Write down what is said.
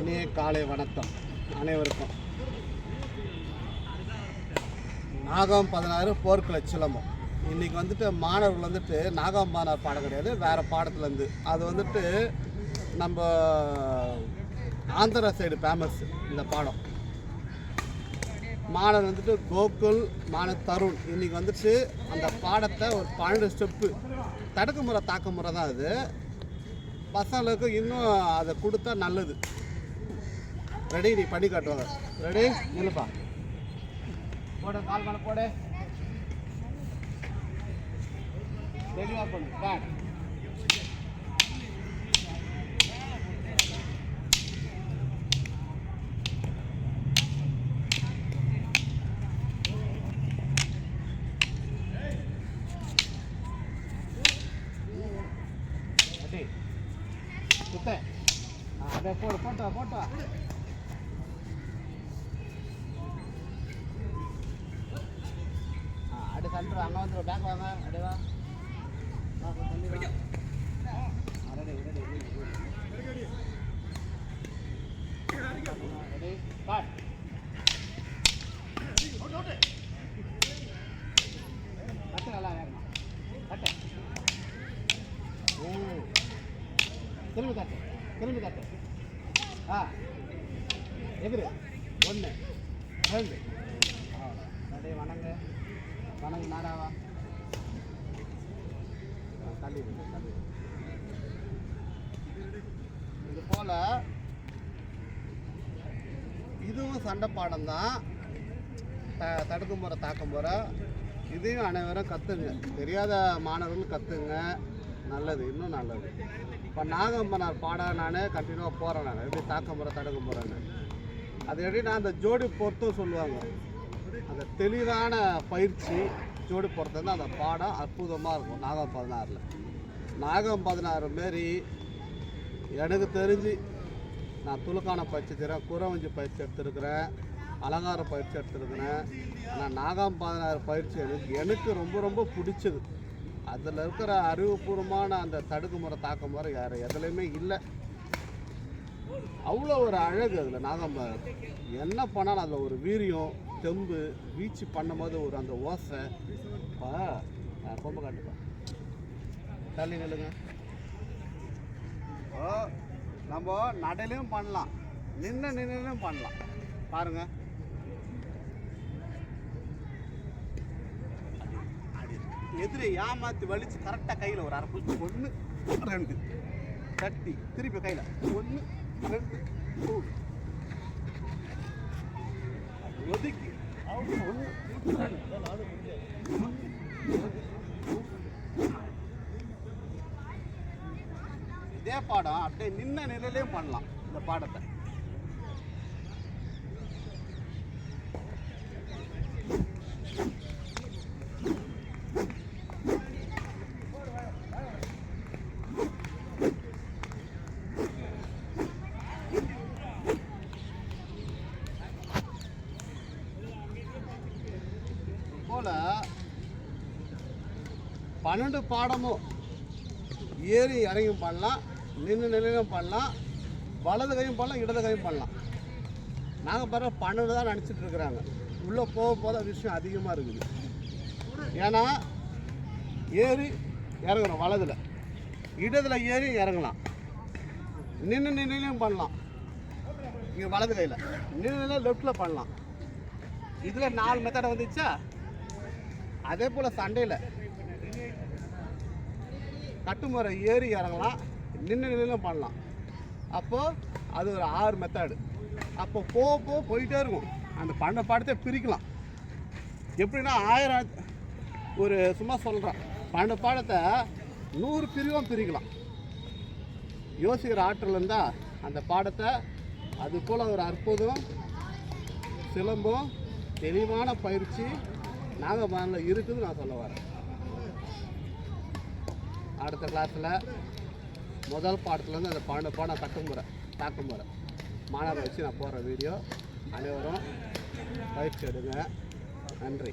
இனிய காலை வணக்கம். அனைவருக்கும். நாகம் பதினாறு போர்க்குல சிலம்பம். இன்னைக்கு வந்துட்டு மாணவர்கள் வந்துட்டு நாகம் பதினாறு பாடம் கிடையாது வேறு பாடத்துலேருந்து. அது வந்துட்டு நம்ம ஆந்திரா சைடு ஃபேமஸ் இந்த பாடம். மாணவர் வந்துட்டு கோகுல் மாணவர் தருண். இன்னைக்கு வந்துட்டு அந்த பாடத்தை ஒரு பன்னெண்டு ஸ்டெப்பு தடுக்கு முறை தாக்க முறை தான் அது. பசங்களுக்கு இன்னும் அதை கொடுத்தா நல்லது. ரெடி நீ பண்ணி காட்டுவாங்க ரெடி நில்லுப்பா. போட கால் பண்ண போடு. தெளிவாக பண்ணு ஸ்டார்ட் போட்டு வா, போட்டு வா. ஆ, ready, ready, ready, ready. Ready, start. கட்டு நல்லா ஏறணும். கட்டு. ம். திரும்பி தட்டு திரும்பி தட்டு ஆ எதிரு ஒன்று ரெண்டு அப்படியே வணங்க நாடாவா ஆ, தள்ளி தள்ளி. இது போல இதுவும் சண்டை பாடம் தான் த தடுக்கு முறை தாக்க முறை இதையும் அனைவரும் கற்றுங்க தெரியாத மாணவர்கள் கற்றுங்க நல்லது இன்னும் நல்லது. இப்போ நாகம்பனார் பாடம் நான் கண்டினியூவாக போகிறேன் நான். எப்படி தாக்க முறை தடுக்க முறைன்னு அது எப்படின்னா அந்த ஜோடி பொருத்தம் சொல்லுவாங்க. அந்த தெளிவான பயிற்சி ஜோடி பொருத்தம் அந்த பாடம் அற்புதமாக இருக்கும். நாகம் பதினாறில். நாகம் பதினாறு மாரி எனக்கு தெரிஞ்சு நான் துலுக்கான பயிற்சி செய்கிறேன் குறவஞ்சி பயிற்சி எடுத்திருக்கிறேன் அலங்கார பயிற்சி எடுத்திருக்கிறேன் ஆனால் நாகாம் பதினாறு பயிற்சி எனக்கு எனக்கு ரொம்ப ரொம்ப பிடிச்சது. அதில் இருக்கிற அறிவுபூர்வமான அந்த தடுக்கு முறை தாக்க முறை வேறு எதுலேயுமே இல்லை. அவ்வளோ ஒரு அழகு அதில். நாகம் என்ன பண்ணாலும் அதில் ஒரு வீரியம் தெம்பு வீச்சு பண்ணும்போது ஒரு அந்த ஓசை. பா கொம்பை காட்டுப்பா. தள்ளி நில்லுங்க. ஓ நம்ம நடையிலையும் பண்ணலாம். நின்று நின்றுலையும் பண்ணலாம். பாருங்க. எதிரி ஏமாத்தி வலிச்சு கரெக்டாக கையில் ஒரு அரை பிடிச்சி ஒன்று ரெண்டு. தட்டி திருப்பி கையில். ஒன்று ஒதுக்கி ஒன்று இதே பாடம் அப்படியே நின்ன நிலையிலையும் பண்ணலாம் இந்த பாடத்தை போல பன்னெண்டு பாடமும் ஏறி இறங்கியும் பண்ணலாம் நின்று நிலையிலும் பண்ணலாம் வலது கையும் பண்ணலாம் இடது கையும் பண்ணலாம். நாங்கள் பாரு பன்னெண்டு தான் நினச்சிட்டு இருக்கிறாங்க. உள்ளே போக போத விஷயம் அதிகமாக இருக்குது. ஏன்னா ஏறி இறங்குறோம் வலதில். இடத்துல ஏறி இறங்கலாம். நின்று நின்றுலையும் பண்ணலாம். இங்கே வலது கையில். நின்று லெஃப்டில் பண்ணலாம். இதில் நாலு மெத்தடை வந்துச்சா? அதே போல் சண்டையில். கட்டுமுறை ஏறி இறங்கலாம். நின்று நின்றும் பண்ணலாம். அப்போது அது ஒரு ஆறு மெத்தடு அப்போ போக போக போயிட்டே இருக்கும். அந்த பண்ண பாடத்தை பிரிக்கலாம். எப்படின்னா ஆயிரம் ஒரு சும்மா சொல்கிறேன் பன்னெண்டு பாடத்தை நூறு பிரிவும் பிரிக்கலாம். யோசிக்கிற ஆற்றல் இருந்தால் அந்த பாடத்தை அது போல் ஒரு அற்புதம் சிலம்பம் தெளிவான பயிற்சி நாகபானில் இருக்குதுன்னு நான் சொல்ல வரேன். அடுத்த கிளாஸில் முதல் பாடத்துலேருந்து அந்த பன்னெண்டு பாடம் தாக்கும் முறை மாணவரை வச்சு நான் போடுற வீடியோ அனைவரும் பயிற்சி எடுங்க. நன்றி.